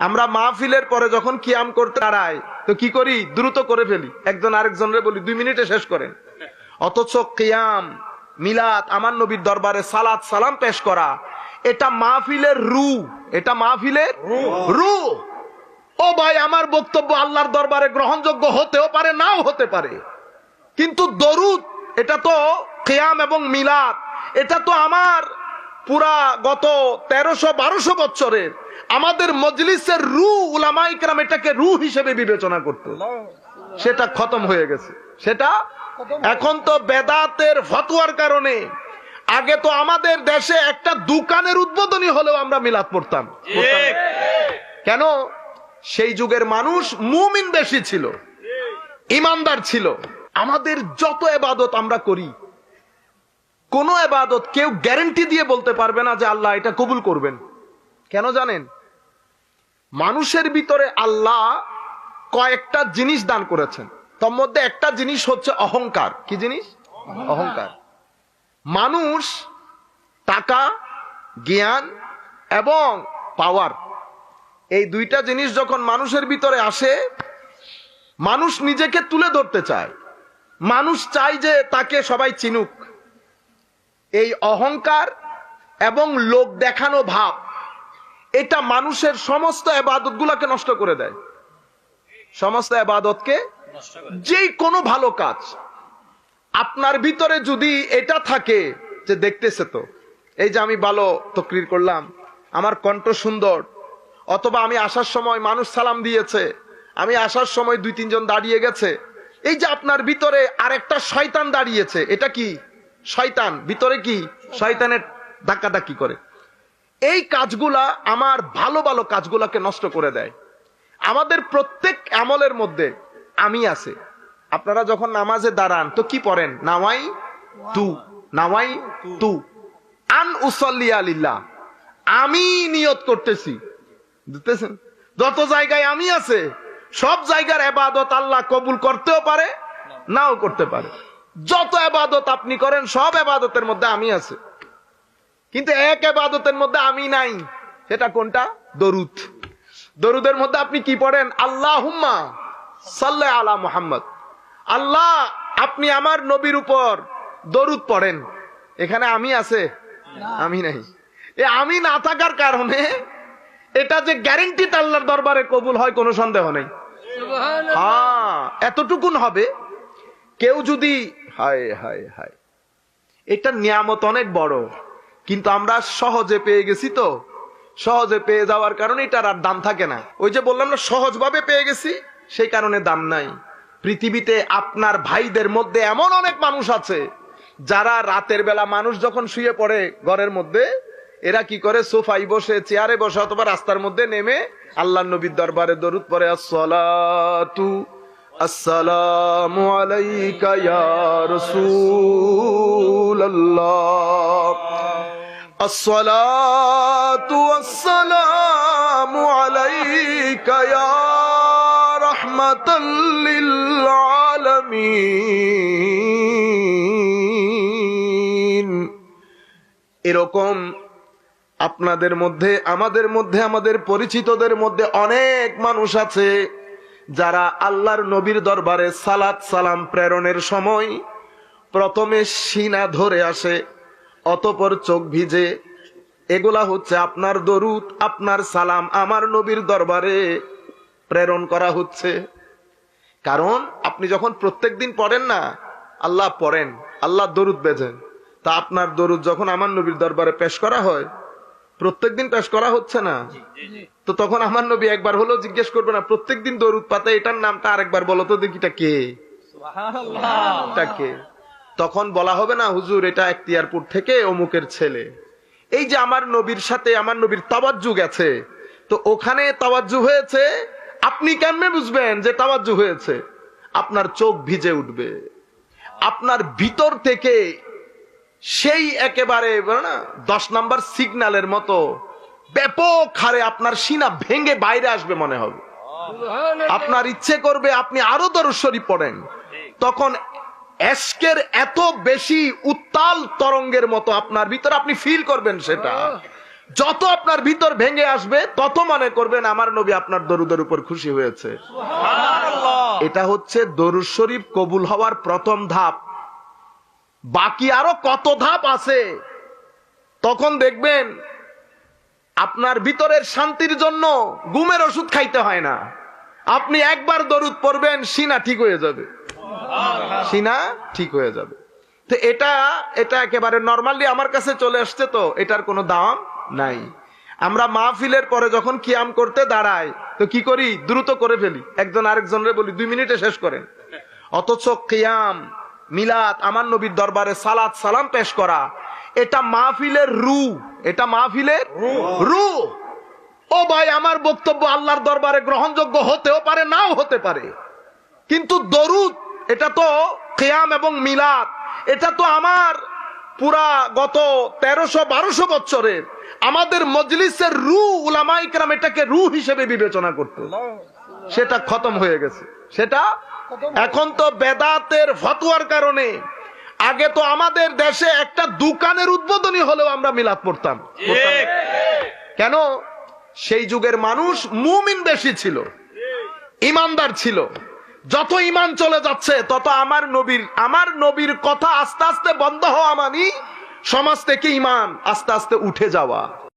আমরা মাহফিলের পরে যখন কিয়াম করতে দাঁড়াই তো কি করি? দ্রুত করে ফেলি। একজন আরেকজনের বলি দুই মিনিটে শেষ করেন। অথচ কিয়াম মিলাদ আমার নবীর দরবারে সালাত সালাম পেশ করা এটা মাহফিলের রু। এটা মাহফিলের রু। ও ভাই আমার বক্তব্য আল্লাহর দরবারে গ্রহণযোগ্য হতেও পারে নাও হতে পারে। কিন্তু দরুদ এটা তো কেয়াম এবং মিলাদ এটা তো আমার পুরা গত তেরোশো বারোশো বছরের আমাদের মজলিসের রু উলামাইকরাম এটাকে রু হিসেবে বিবেচনা করত। সেটা খতম হয়ে গেছে। সেটা এখন তো বেদাতের ফতুয়ার কারণে আগে তো আমাদের দেশে একটা দোকানের উদ্বোধনী হলেও আমরা মিলাদ পড়তাম। কেন? সেই যুগের মানুষ মুমিন বেশি ছিল ইমানদার ছিল। আমাদের যত এবাদত আমরা করি কোন এবাদত কেউ গ্যারেন্টি দিয়ে বলতে পারবে না যে আল্লাহ এটা কবুল করবেন। কেন জানেন? মানুষের ভিতরে আল্লাহ কয়েকটা জিনিস দান করেছেন। তার মধ্যে একটা জিনিস হচ্ছে অহংকার। কি জিনিস? অহংকার। মানুষ টাকা জ্ঞান এবং পাওয়ার এই দুইটা জিনিস যখন মানুষের ভিতরে আসে মানুষ নিজেকে তুলে ধরতে চায়। মানুষ চায় যে তাকে সবাই চিনুক। এই অহংকার এবং লোক দেখানো ভাব এটা মানুষের সমস্ত আবাদত গুলাকে নষ্ট করে দেয়। সমস্ত আবাদতকে যেই কোনো ভালো কাজ। আপনার ভিতরে যদি এটা থাকে যে দেখতেছে তো এই যে আমি ভালো তকরির করলাম আমার কণ্ঠ সুন্দর অথবা আমি আসার সময় মানুষ সালাম দিয়েছে আমি আসার সময় দুই তিনজন দাঁড়িয়ে গেছে এই যে আপনার ভিতরে আরেকটা শয়তান দাঁড়িয়েছে এটা কি? শয়তান। ভিতরে কি? শয়তানের ধাক্কা ধাক্কি করে। এই কাজগুলা আমার ভালো ভালো কাজগুলাকে নষ্ট করে দেয়। আমাদের প্রত্যেক আমলের মধ্যে আমি আছে। আপনারা যখন নামাজে দাঁড়ান, তো কি পড়েন? নামাই তু নামাই তু। আন উসল্লি আলিল্লাহ আমি নিয়ত করতেছি। বুঝতেছেন? যত জায়গায় আমি আছে, সব জায়গার এবাদত আল্লাহ কবুল করতেও পারে, নাও করতে পারে। যত এবাদত আপনি করেন, সব এবাদতের মধ্যে আমি আছে। কিন্তু এক এবাদতের মধ্যে আমি নাই। সেটা কোনটা? দরুদ। দরুদের মধ্যে আপনি কি পড়েন? আল্লাহ হুম্মা সাল্লাহ আলা মুহাম্মদ। আল্লাহ আপনি আমার নবীর উপর দরুদ পড়েন। এখানে আমি আছে? আমি নাই। এ আমি না থাকার কারণে এটা যে গ্যারেন্টি আল্লাহর দরবারে কবুল হয় কোনো সন্দেহ নেই। হ্যাঁ এতটুকুন হবে। কেউ যদি হায় হায় হায়। এটা নিয়ামত অনেক বড়। কিন্তু আমরা সহজে পেয়ে গেছি তো। সহজে পেয়ে যাওয়ার কারণে এটার আর দাম থাকে না। ওই যে বললাম না, সহজভাবে পেয়ে গেছি, সেই কারণে দাম নাই। পৃথিবীতে আপনার ভাইদের মধ্যে এমন অনেক মানুষ আছে, যারা রাতের বেলা মানুষ যখন শুয়ে পড়ে ঘরের মধ্যে, এরা কি করে? সোফাই বসে, চেয়ারে বসে, অথবা রাস্তার মধ্যে নেমে আল্লাহ নবীর দরবারে দরুদ পরে আসসালাতু আসসালামু আলাইকা ইয়া রাসূলুল্লাহ। الصلاة والسلام عليك يا رحمة للعالمين এরকম আপনাদের মধ্যে আমাদের মধ্যে আমাদের পরিচিতদের মধ্যে অনেক মানুষ আছে যারা আল্লাহর নবীর দরবারে সালাত সালাম প্রেরণের সময় প্রথমে সিনা ধরে আসে অতপর চোখ ভিজে এগুলা হচ্ছে আপনার দরুদ আপনার সালাম আমার নবীর দরবারে প্রেরণ করা হচ্ছে। কারণ আপনি যখন প্রত্যেক দিন পড়েন না আল্লাহ পড়েন আল্লাহ দরুদ বেজেন তা আপনার দরুদ যখন আমার নবীর দরবারে পেশ করা হয় প্রত্যেক দিন পেশ করা হচ্ছে না? তো তখন আমার নবী একবার হলেও জিজ্ঞেস করবে না প্রত্যেক দিন দরুদ পাতা এটার নামটা আরেকবার বলো তো দেখিটা কে? কে? তখন বলা হবে না হুজুর এটা এখতিয়ারপুর থেকে অমুকের ছেলে। এই যে আমার নবীর সাথে আমার নবীর তাবাজ্জু গেছে তো ওখানে তাবাজ্জু হয়েছে? আপনি কেমনে বুঝবেন যে তাবাজ্জু হয়েছে? আপনার চোখ ভিজে উঠবে। আপনার ভিতর থেকে সেই একেবারে না দশ নাম্বার সিগন্যালের মতো ব্যাপক হারে আপনার সিনা ভেঙে বাইরে আসবে মনে হবে। আপনার ইচ্ছে করবে আপনি আরও দরশ্বরী পড়েন। তখন এসকের এত বেশি উত্তাল তরঙ্গের মতো আপনার ভিতর আপনি ফিল করবেন সেটা। যত আপনার ভিতর ভেঙে আসবে তত মনে করবেন আমার নবী আপনার দরুদের উপর খুশি হয়েছে। এটা হচ্ছে দরুদ শরীফ কবুল হওয়ার প্রথম ধাপ। বাকি আরও কত ধাপ আছে? তখন দেখবেন আপনার ভিতরের শান্তির জন্য গুমের ওষুধ খাইতে হয় না। আপনি একবার দরুদ পড়বেন সিনা ঠিক হয়ে যাবে। সিনা ঠিক হয়ে যাবে। তো এটা এটা একেবারে নর্মালি আমার কাছে চলে আসছে তো, এটার কোনো দাম নাই। আমরা মাহফিলের পরে যখন কিয়াম করতে দাঁড়াই, তো কি করি? দ্রুত করে ফেলি। একজন আরেকজনের বলি, দুই মিনিটে শেষ করেন। অথচ কিয়াম, মিলাদ, আমার নবীর দরবারে সালাত, সালাম পেশ করা, এটা মাহফিলের রু। এটা মাহফিলের রু। ও ভাই, আমার বক্তব্য আল্লাহর দরবারে গ্রহণযোগ্য হতেও পারে, নাও হতে পারে। কিন্তু দরুদ এটা তো কেয়াম এবং মিলাদ। এটা তো আমার পুরা গত তেরোশো, বারোশো বছরের। আমাদের মজলিসের রু উলামাইকরাম এটাকে রু হিসেবে বিবেচনা করত। সেটা খতম হয়ে গেছে। সেটা এখন তো বেদাতের ফতুয়ার কারণে আগে তো আমাদের দেশে একটা দোকানের উদ্বোধনী হলেও আমরা মিলাদ পড়তাম। পড়তাম। কেন? সেই যুগের মানুষ মুমিন বেশি ছিল। ইমানদার ছিল। যত ইমান চলে যাচ্ছে, তত আমার নবীর আমার নবীর কথা আস্তে আস্তে বন্ধ হওয়া মানি সমাজ থেকে ইমান আস্তে আস্তে উঠে যাওয়া।